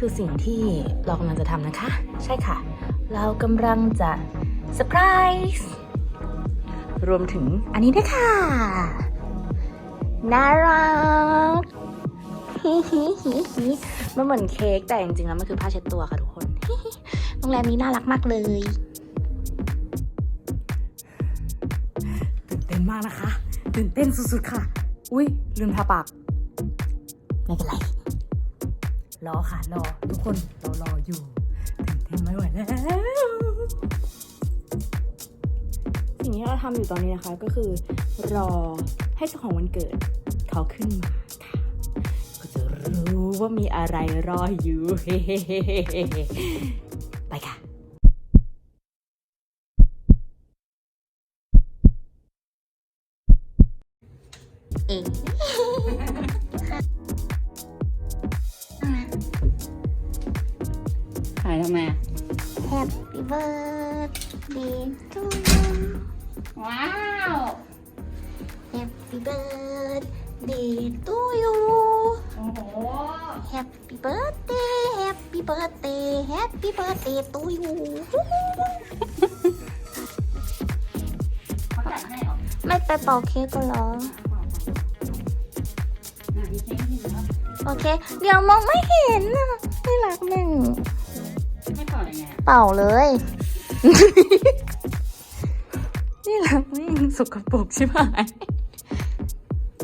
คือสิ่งที่เรากำลังจะทำนะคะ ใช่ค่ะ เรากำลังจะเซอร์ไพรส์รวมถึงอันนี้ด้วยค่ะน่ารักฮิฮิฮิฮิมันเหมือนเค้กแต่จริงๆแล้วมันคือผ้าเช็ดตัวค่ะทุกคนฮิฮิโรงแรมนี้น่ารักมากเลยตื่นเต้นมากนะคะ ตื่นเต้นสุดๆค่ะ อุ้ยลืมทาปาก ไม่เป็นไร รอค่ะรอทุกคนเรารออยู่ตื่นเต้นไม่ไหวแล้วสิ่งที่เราทำอยู่ตอนนี้นะคะก็คือรอให้เจ้าของวันเกิดเขาขึ้นมาค่ะก็จะรู้ว่ามีอะไรรออยู่ไปค่ะเองายทำไมอะ Happy birthday to you ว้าว Happy birthday to you โอ้โห Happy birthday Happy birthday Happy birthday to you เขาจัดให้เหรอไม่ไปเป่าเค้กก็เหรอ อะมีเค้กที่แล้วโอเค เดี๋ยวมองไม่เห็นน่ะ เป่ายังไงอะเป่าเลย นี่รักแม่งสกปรกใช่ไหม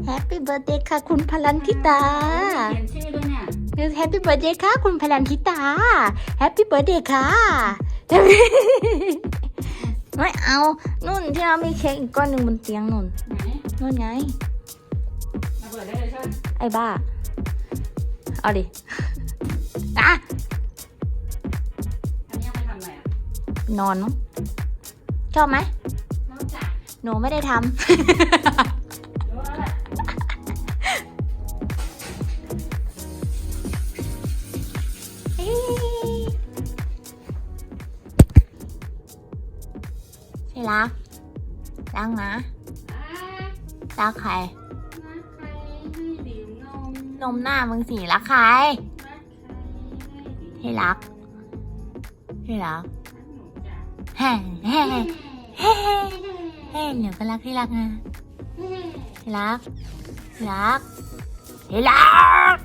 Happy birthday ค่ะ คุณพลันทิตาเขียนชื่อด้วยเนี่ยแฮปปี้เบิร์ดเดย์ค่ะ คุณพลันทิตาแฮปปี้เบิร์ดเดย์ค่ะไม่เอานุ่นที่เรามีเค้กอีกก้อนหนึ่งบนเตียงนุ่นไหนนุ่นไงมาเปิดได้เลยใช่ไหมไอ้บ้า เอาดิอะ นอนมั้งชอบไหมนอกจากหนูไม่ได้ทรู้แล้วแหละำที่รักรักนะอ่ารักใครรักใครให้ดื่มนมนมหน้ามึงสีรักใครรักใครให้ดื่ม ที่รักที่รัก หนูก็รักที่รักนะที่รักที่รักที่รัก